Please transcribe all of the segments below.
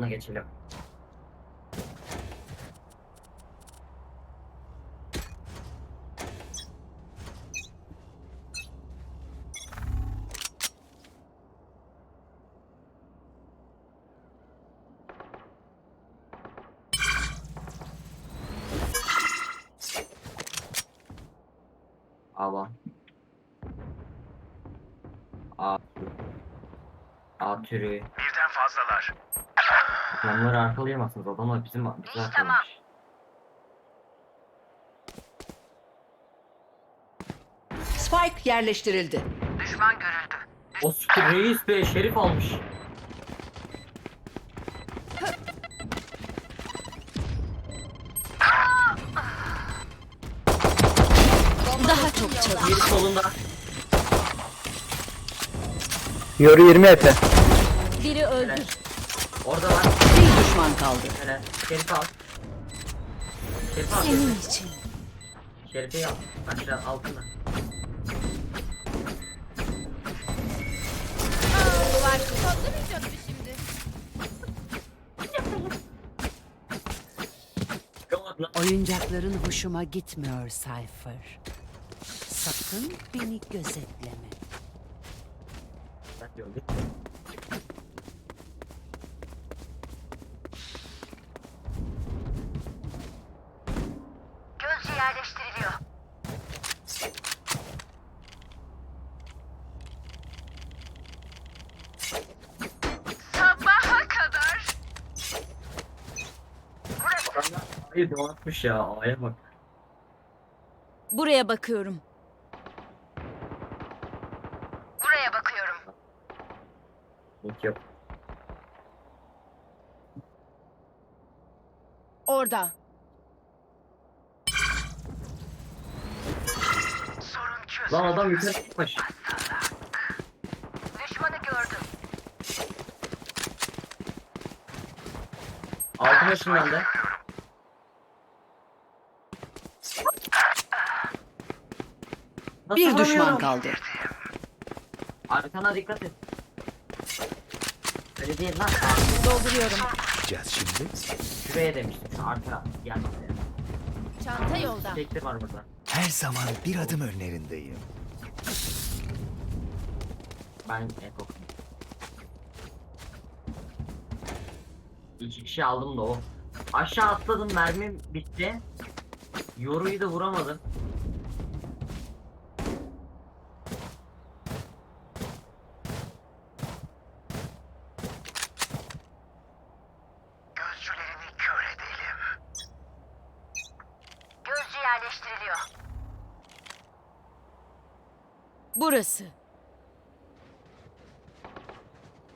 Alına geçelim. Ava. A. A türü. Birden fazlalar. Adamları arkalayamazsınız. Adamlar bizim bizi arkalamış. Spike yerleştirildi. Düşman görüldü. O siktir reis be şerif almış. Daha çok çalış. Bir solunda. Yoru 20 efe. Biri öldü. Orada var. Düşman kaldı. Helal. Şerif al. Şerif al. Senin için. Şerifi al. Aşağı altına. Duvar toplamayacak mı şimdi? Yok lan. Oyuncakların hoşuma gitmiyor Cypher. Sakın beni gözetleme. Bak gördük. Yerleştiriliyor. Sabaha kadar. Adamlar A'yı donatmış ya. A'ya bak. Buraya bakıyorum. Buraya bakıyorum. Yok yok. Orada. Lan adam yukarı çıkmış. Düşmanı gördüm. Altına ışınlandı. Bir düşman kaldı. Arkana dikkat et. Öyle değil lan. Dolduruyorum. yapacağız şimdi? Şuraya demiştim. Şu arka. Gel. Çanta yolda. Tekli var burada. Her zaman bir adım önlerindeyim. Ben Eko. İki kişi aldım da o. Aşağı atladım mermim bitti. Yoruyu da vuramadım. Burası.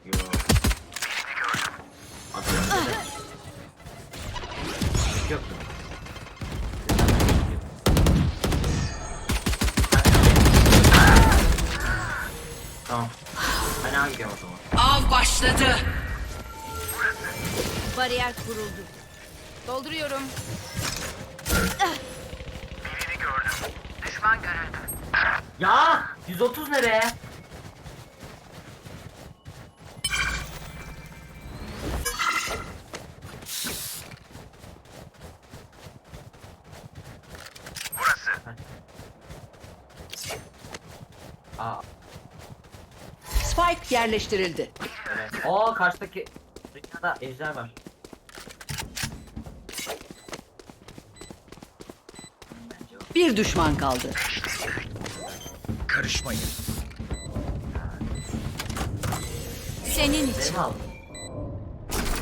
Yo. Atıyorum. Yok. Tamam. Ben hangi o zaman? Av başladı. Bariyer kuruldu. Dolduruyorum. Birini gördüm. Düşman görüldü. Ya 130 nereye? Burası. Aa, Spike yerleştirildi. evet. Aa karşıdaki dünyada ejder var. Bir düşman kaldı. Karışmayın. Senin için. Aldım.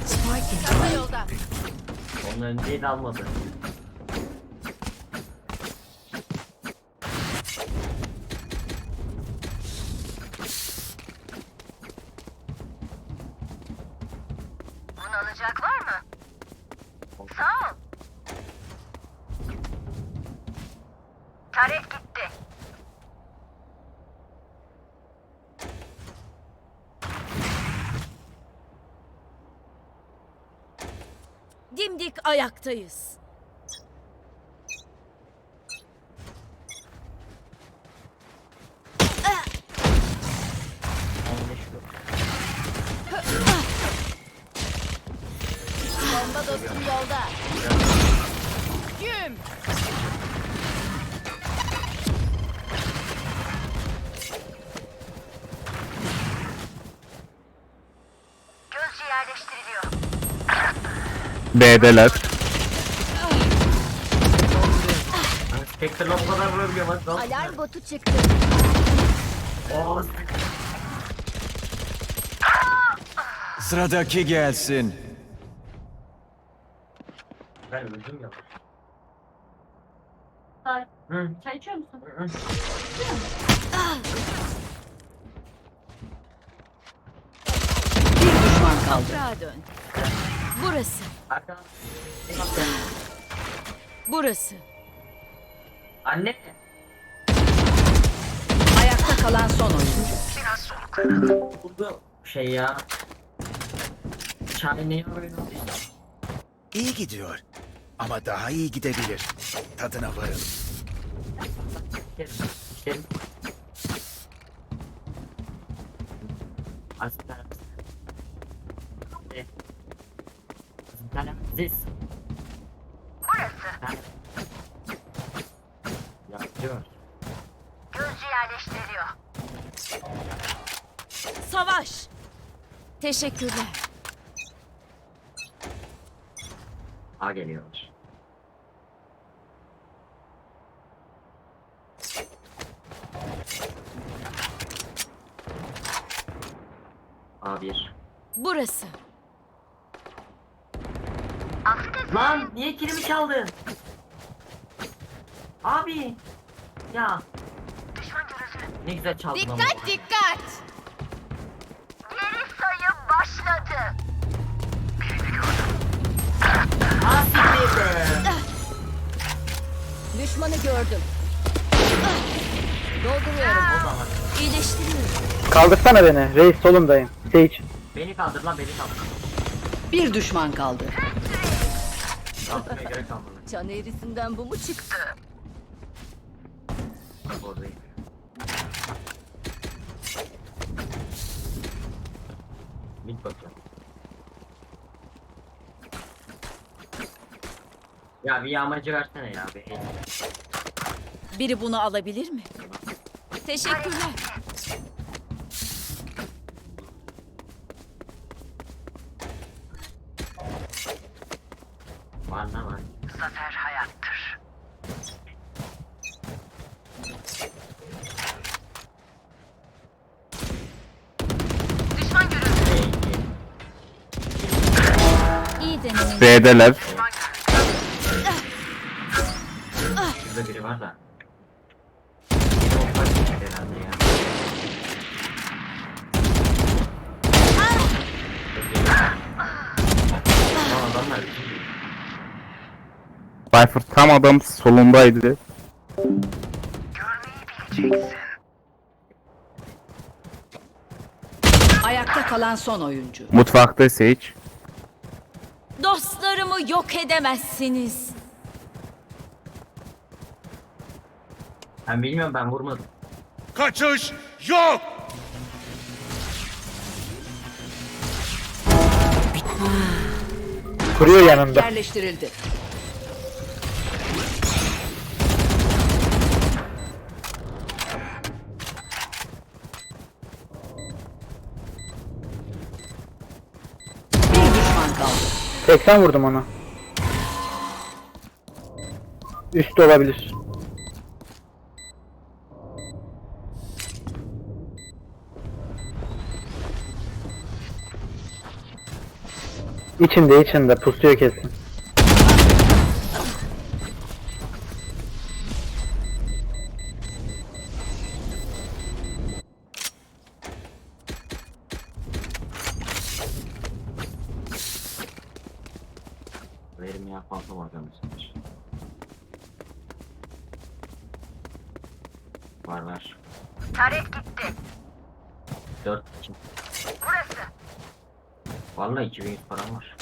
Spike Çanta yolda. Onun önceyi de almadı. Dimdik ayaktayız. B'deler. Spectre'la bu kadar vurabiliyor bak. bak. Alarm botu çıktı. Oo, Sıradaki gelsin. Ben öldüm ya. Ay, Hı. Çay içiyor musun? hı. Bir düşman kaldı. Toprağa dön. Burası. Arkadan. Burası. Anne. Ayakta kalan son oyuncu. Biraz soluklanın. Buldu şey ya. Çay ne? İyi gidiyor. Ama daha iyi gidebilir. Tadına varın. Aziz. Burası. Yapıyor. Gözcü yerleştiriliyor. Savaş. Teşekkürler. A geliyor. A1. Burası. Affedersin. Lan niye kilimi çaldın? Abi. Ya ne güzel çaldın ama. Dikkat dikkat. Geri sayım başladı. Ha siktir be. Düşmanı gördüm. Dolduruyorum. O. İyileştiriyorum. Kaldırsana beni. Reis solundayım. Sage. Beni kaldır lan beni kaldır. Bir düşman kaldı. Kaldırmaya gerek kalmadı. Can eğrisinden bu mu çıktı? Bak oradayım. Mid bakıyorum. Ya bir yağmacı versene ya. Bir. Biri bunu alabilir mi? Teşekkürler. Var ne var? Zafer hayattır. Düşman görüldü. Ey, İyi deneme. B'deler. Şurada biri var da. Çok basit herhalde ya. Lan adamlar kim bilir? Cypher tam adam solundaydı. Ayakta kalan son oyuncu. Mutfakta Sage. Dostlarımı yok edemezsiniz. Ben bilmiyorum ben vurmadım. Kaçış yok. Kuruyor yanında. Yerleştirildi. 80 vurdum ona. Üstte olabilir. İçinde içinde pusuyor kesin. Ya fazla var demişler. Var var. Taret gitti. 4 için. Burası. Vallahi 2100 param var.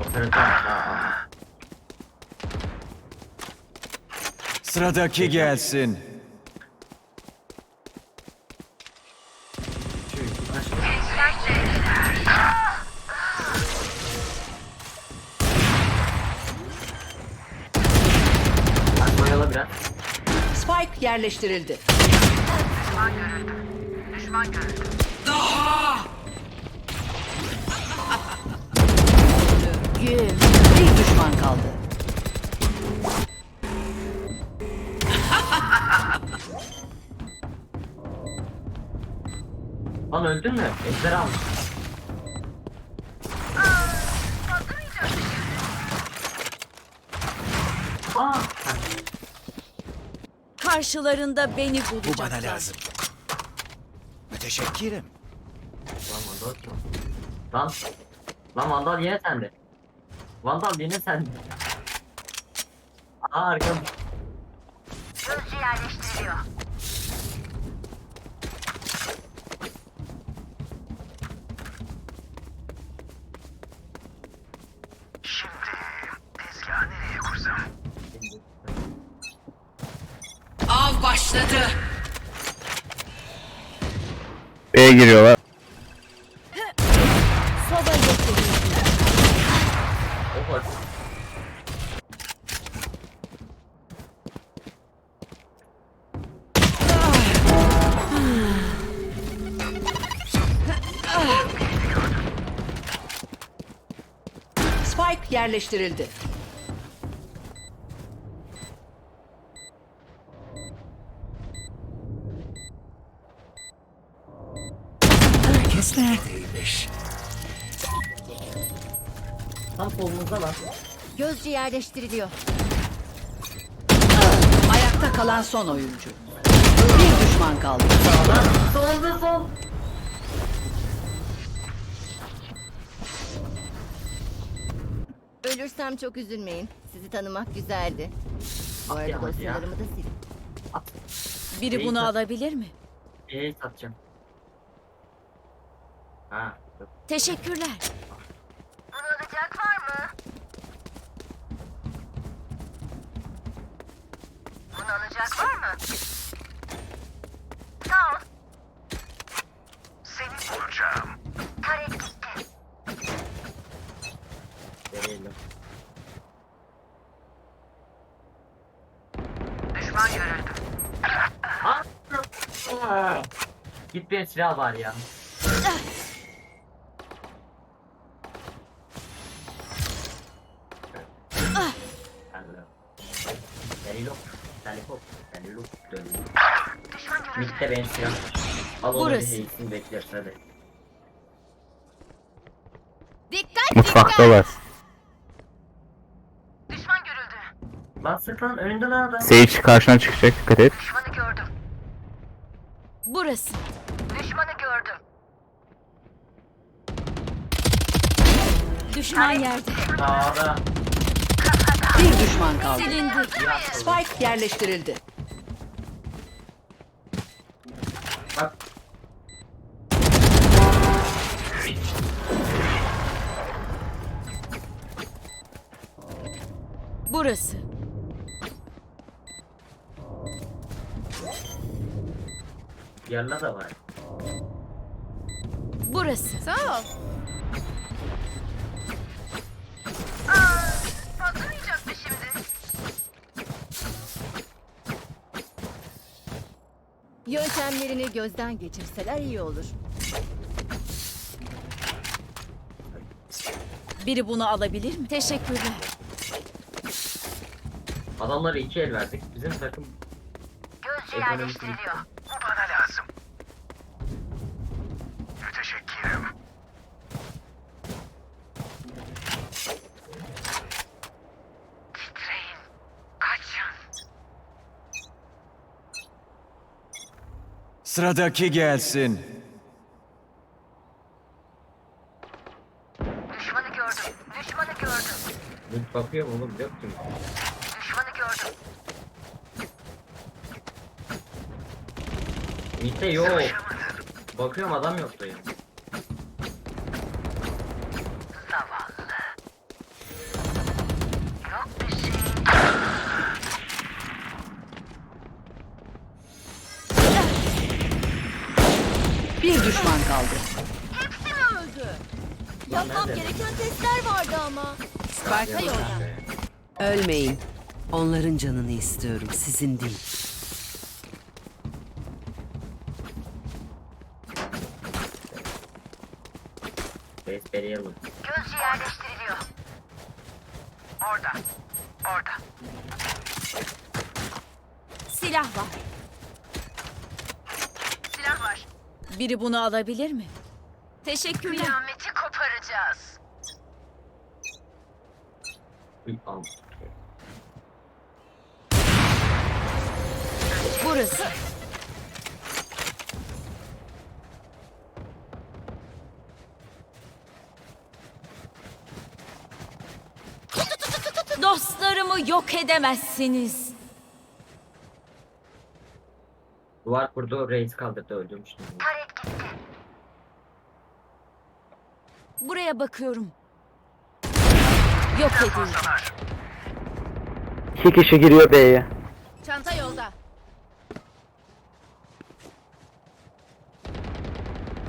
Operatör. Ha, Sıradaki gelsin. Şu kaç- Bak boyalı biraz. Spike yerleştirildi. Gül. Bir düşman kaldı. Lan öldün mü? Ejder almış. Aa! Karşılarında beni Bu bulacaklar. bana lazım. Müteşekkirim. Lan Vandal kim? Lan. Lan Vandal yine sende. Vandal yine sende. Aa arkam. Gözcü yerleştiriliyor. B'ye giriyorlar. Spike yerleştirildi. Gözcü yerleştiriliyor. Ayakta kalan son oyuncu. Bir düşman kaldı. Solda sol. Ölürsem çok üzülmeyin. Sizi tanımak güzeldi. Bu arada ya, hadi ya. dosyalarımı da silin. Biri bunu alabilir mi? E'yi satacağım. Ha. yok. Teşekkürler. Bunu alacak var mı? Alacak var mı? Sağ ol. Seni vuracağım. Tarek gitti. Deneyelim. Düşman görüldü. Git bir silah var ya. Benim silah. Al onu bir Burası. heysini bekliyorsun hadi. Dikkat Mutfakta var. Düşman görüldü. Lan lan önünde lan adam. Sage karşına çıkacak dikkat et. Düşmanı gördüm. Burası. Düşmanı gördüm. Düşman yerde. Sağda. Bir düşman kaldı. Silindi. Spike yerleştirildi. Burası. Yarla da var. Burası. Sağ ol. Patlamayacak mı şimdi? Yöntemlerini gözden geçirseler iyi olur. Biri bunu alabilir mi? Teşekkürler. Adamlara iki el verdik. Bizim takım Gözcü Ekonomik yerleştiriliyor. Bu bana lazım. Müteşekkirim. Titreyin. Kaçın. Sıradaki gelsin. Düşmanı gördüm. Düşmanı gördüm. Bakıyor mu oğlum? Yok ki. Mitte yok. Bakıyorum adam yok dayım. Bir düşman kaldı. Hepsi mi öldü? Yapmam gereken testler vardı ama. Spike'a yoldan. Ölmeyin. Onların canını istiyorum, sizin değil. Raspberry Yellow. Gözcü yerleştiriliyor. Orada. Orada. Silah var. Silah var. Biri bunu alabilir mi? Teşekkürler. Kıyameti koparacağız. Al. Burası. Dostlarımı yok edemezsiniz. Duvar kurdu, reis kaldırdı gitti. Buraya bakıyorum. Yok edildi. İki kişi giriyor B'ye. Çanta yolda.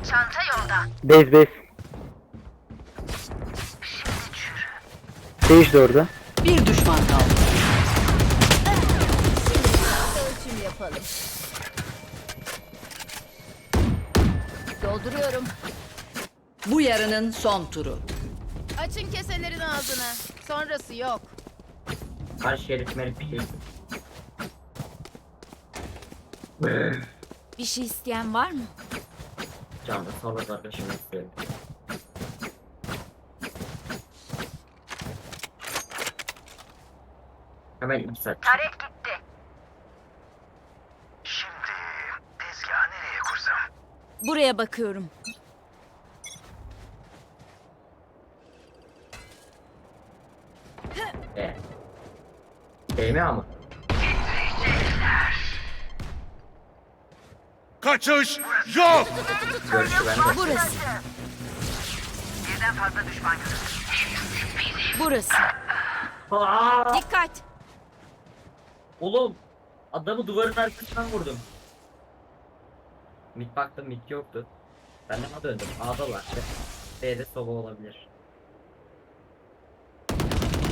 Çanta yolda. Base base. Değiş de orada. Bir düşman kaldı. Ölçüm yapalım. Dolduruyorum. Bu yarının son turu. Açın keselerin ağzını. Sonrası yok. Karşı şerif merif bir şey. Bir şey isteyen var mı? Canlı sağlık arkadaşım istiyorum. Hemen iki saat. Taret gitti. Şimdi tezgahı nereye kursam? Buraya bakıyorum. E. Değme ama. Kaçış yok. Görüşü bende. Burası. Birden fazla düşman görüldü. Burası. Aa! Dikkat. Oğlum adamı duvarın arkasından vurdum. Mid baktım mid yoktu. Ben de döndüm. A'dalar. B'de soba olabilir.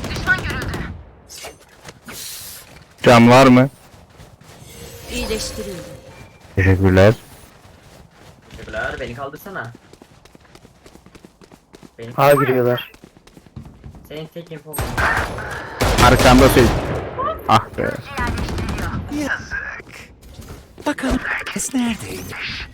Düşman görüldü. Can var mı? İyileştirildi. Teşekkürler. Teşekkürler. Beni kaldırsana. Beni A giriyorlar. Senin tek infon Arkamda şey. Ah be. Yazık. Bakalım herkes neredeymiş?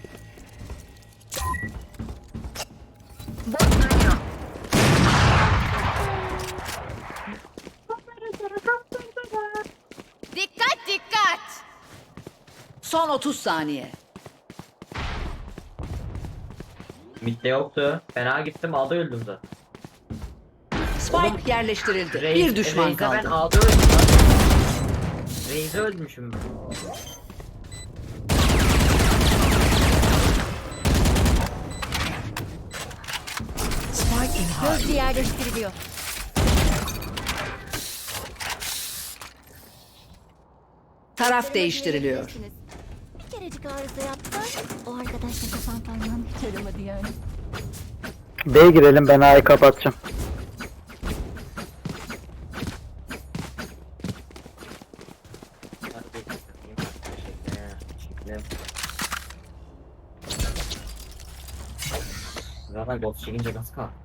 30 saniye. Mid'de yoktu. Ben A gittim A'da öldüm zaten. Spike yerleştirildi. Reis- Bir düşman Reis'e Ben kaldı. A'da öldüm lan. Reis'e öldmüşüm ben. Gözcü yerleştiriliyor. Taraf değiştiriliyor. Bir kerecik arıza yaptı. O arkadaşla kafam parmağım hiç aramadı yani. B'ye girelim ben A'yı kapatacağım. Zaten ghost çekince nasıl kalktı?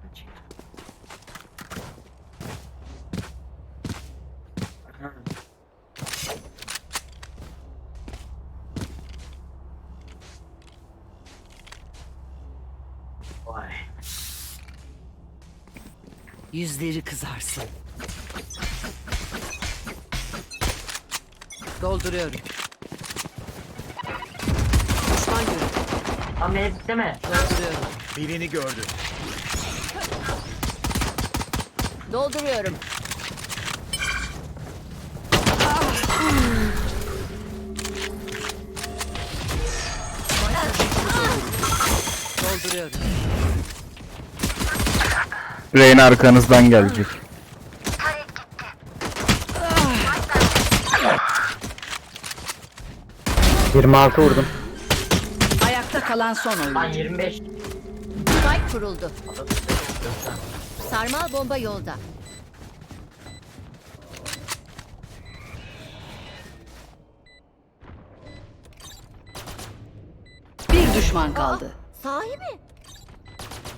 Yüzleri kızarsın. Dolduruyorum. Düşman. Lan beni bitleme. Dolduruyorum. Birini gördüm. Dolduruyorum. Dolduruyorum. Reyna arkanızdan gelecek. Altı vurdum. Ayakta kalan son oyuncu. 25. Spike kuruldu. Sarmal bomba yolda. Bir düşman kaldı. Sahi mi?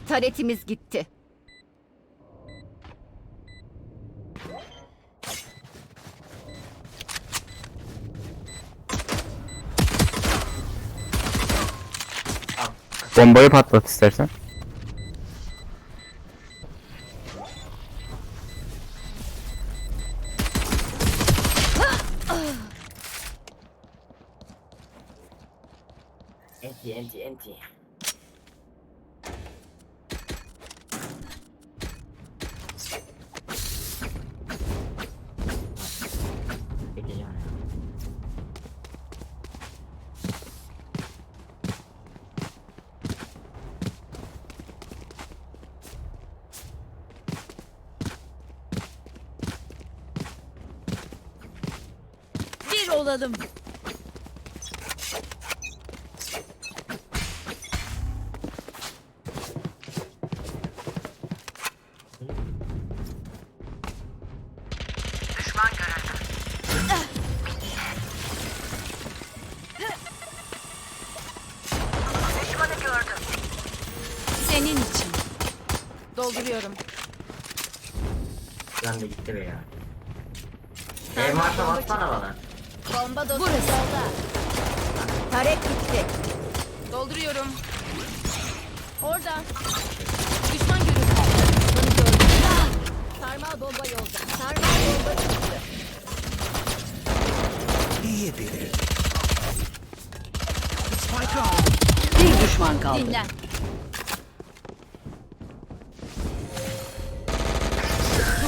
Taretimiz gitti. Bombayı patlat istersen. Olalım. Senin için. Dolduruyorum. Ben de gitti be ya. Taret gitti. Dolduruyorum. Orada. Düşman görüldü. Sarmal bomba yolda. Sarmal bomba çıktı. İyi biri. Bir düşman kaldı. Dinlen.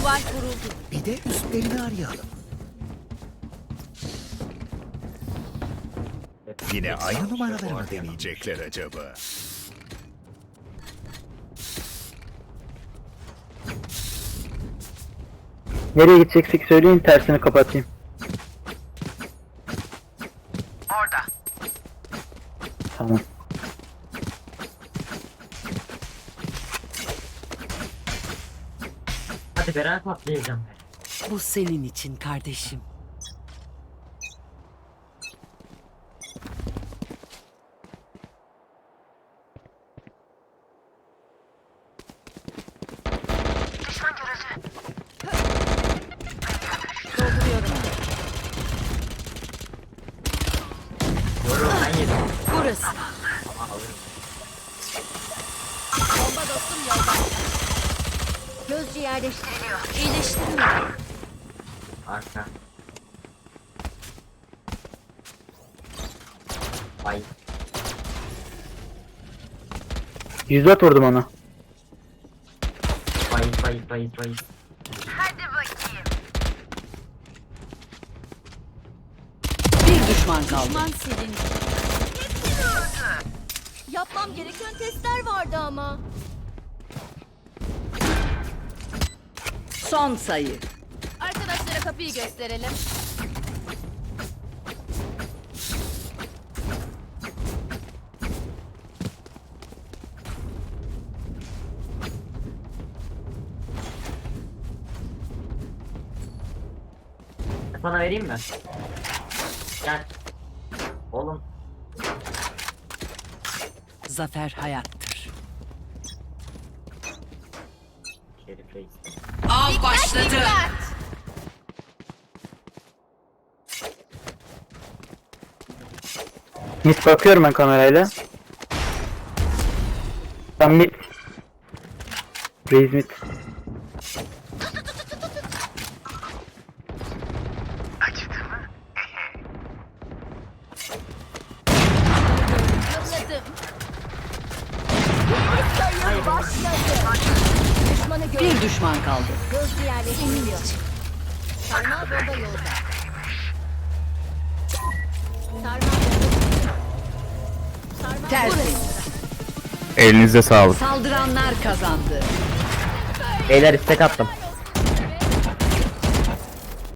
Duvar kuruldu. Bir de üstlerini arayalım. Yine aynı numaraları mı deneyecekler acaba? Nereye gideceksek söyleyin tersini kapatayım. Orada. Tamam. Hadi beraber patlayacağım. Bu senin için kardeşim. Düşman görüldü. Dolduruyorum. Yoru ben yedim. Burası. Ama alırım. Bomba dostum yolda. Gözcü yerleştiriliyor. İyileştirme. Arka. Ay. 104 vurdum ona. Bay bay bay bay. Hadi bakayım. Bir düşman kaldı. Düşman silindi. Yapmam gereken testler vardı ama. Son sayı. Arkadaşlara kapıyı gösterelim. Sana vereyim mi? Gel. Oğlum. Zafer hayattır. Şerif Reis. Av başladı. Mid bakıyorum ben kamerayla. Tam mid. Raise mid. Elinize sağlık. Saldıranlar kazandı. Beyler istek attım.